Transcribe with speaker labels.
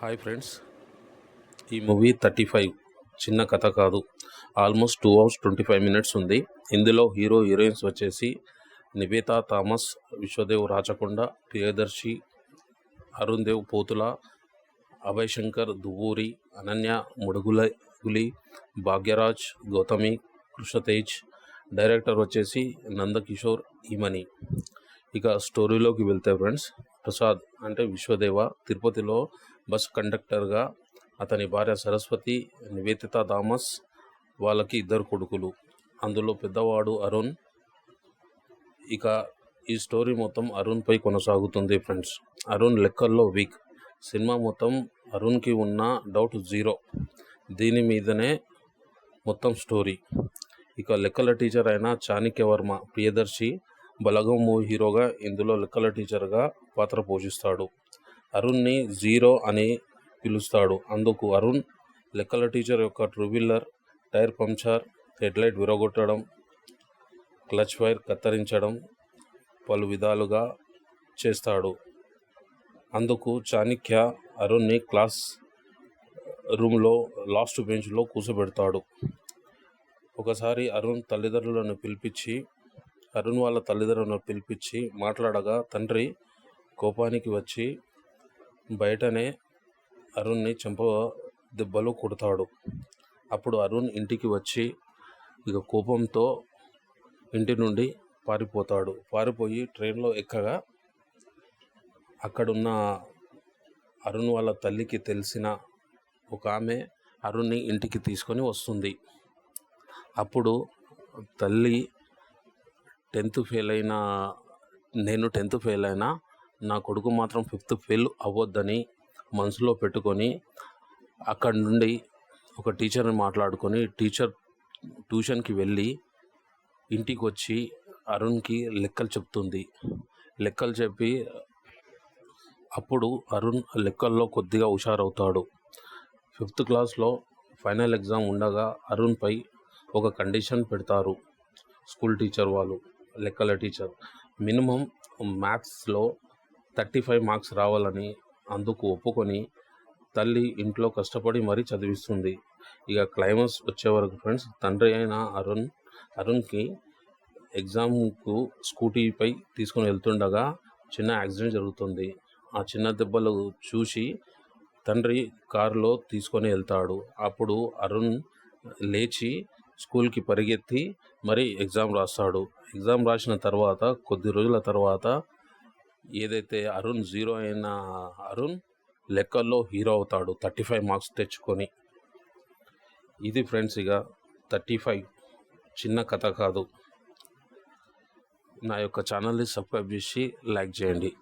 Speaker 1: Hi friends. ఈ movie thirty five. చిన్న కథ కాదు. Almost two hours twenty five minutes ఉంది. ఇందులో హీరో హీరోయిన్స్ వచ్చేసి నివేతా థామస్ విశ్వదేవ్ రాచకొండ ప్రియదర్శి అరుణ్ దేవ్ పోతుల అభయ్ శంకర్ దువ్వూరి అనన్య ముడుగులగులి భాగ్యరాజ్ గౌతమి కృష్ణతేజ్. డైరెక్టర్ వచ్చేసి నందకిషోర్ ఈమని ఇక స్టోరీలోకి వెళ్తే ఫ్రెండ్స్ ప్రసాద్ అంటే విశ్వదేవ తిరుపతిలో బస్ కండక్టర్గా అతని భార్య సరస్వతి నివేదిత థామస్ వాళ్ళకి ఇద్దరు కొడుకులు. అందులో పెద్దవాడు అరుణ్. ఇక ఈ స్టోరీ మొత్తం అరుణ్పై కొనసాగుతుంది ఫ్రెండ్స్. అరుణ్ లెక్కల్లో వీక్. సినిమా మొత్తం అరుణ్కి ఉన్న డౌట్ జీరో. దీని మీదనే మొత్తం స్టోరీ. ఇక లెక్కల టీచర్ అయిన చాణక్య వర్మ ప్రియదర్శి బలగం మూవీ హీరోగా ఇందులో లెక్కల టీచర్గా పాత్ర పోషిస్తాడు. అరుణ్ని జీరో అని పిలుస్తాడు. అందుకు అరుణ్ లెక్కల టీచర్ యొక్క two wheeler wheeler tyre puncture headlight విరగొట్టడం clutch wire కత్తిరించడం పలు విధాలుగా చేస్తాడు. అందుకు చాణక్య అరుణ్ని క్లాస్ రూమ్లో లాస్ట్ బెంచ్లో కూర్చోబెడతాడు. ఒకసారి అరుణ్ తల్లిదండ్రులను పిలిపించి అరుణ్ వాళ్ళ తల్లిదండ్రులను పిలిపించి మాట్లాడగా తండ్రి కోపానికి వచ్చి బయటనే అరుణ్ని చెంప దెబ్బలు కొడతాడు. అప్పుడు అరుణ్ ఇంటికి వచ్చి ఇక కోపంతో ఇంటి నుండి పారిపోతాడు. పారిపోయి ట్రైన్లో ఎక్కగా అక్కడున్న అరుణ్ వాళ్ళ తల్లికి తెలిసిన ఒక ఆమె అరుణ్ని ఇంటికి తీసుకొని వస్తుంది. అప్పుడు తల్లి టెన్త్ ఫెయిల్ అయిన నేను టెన్త్ ఫెయిల్ అయినా నా కొడుకు మాత్రం ఫిఫ్త్ ఫెయిల్ అవ్వద్దని మనసులో పెట్టుకొని అక్కడి నుండి ఒక టీచర్ని మాట్లాడుకొని టీచర్ ట్యూషన్కి వెళ్ళి ఇంటికి వచ్చి అరుణ్కి లెక్కలు చెప్తుంది. లెక్కలు చెప్పి అప్పుడు అరుణ్ లెక్కల్లో కొద్దిగా హుషారవుతాడు. ఫిఫ్త్ క్లాస్లో ఫైనల్ ఎగ్జామ్ ఉండగా అరుణ్పై ఒక కండిషన్ పెడతారు స్కూల్ టీచర్ వాళ్ళు లెక్కల టీచర్. మినిమం మ్యాథ్స్లో థర్టీ ఫైవ్ మార్క్స్ రావాలని అందుకు ఒప్పుకొని తల్లి ఇంట్లో కష్టపడి మరీ చదివిస్తుంది. ఇక క్లైమాక్స్ వచ్చే వరకు ఫ్రెండ్స్ తండ్రి అయిన అరుణ్ అరుణ్కి ఎగ్జామ్కు స్కూటీపై తీసుకొని వెళ్తుండగా చిన్న యాక్సిడెంట్ జరుగుతుంది. ఆ చిన్న దెబ్బలు చూసి తండ్రి కారులో తీసుకొని వెళ్తాడు. అప్పుడు అరుణ్ లేచి స్కూల్కి పరిగెత్తి మరి ఎగ్జామ్ రాస్తాడు. ఎగ్జామ్ రాసిన తర్వాత కొద్ది రోజుల తర్వాత ఏదైతే అరుణ్ జీరో అయిన అరుణ్ లెక్కల్లో హీరో అవుతాడు థర్టీ ఫైవ్ మార్క్స్ తెచ్చుకొని. ఇది ఫ్రెండ్స్ ఇక థర్టీ ఫైవ్ చిన్న కథ కాదు. నా యొక్క ఛానల్ని సబ్స్క్రైబ్ చేసి లైక్ చేయండి.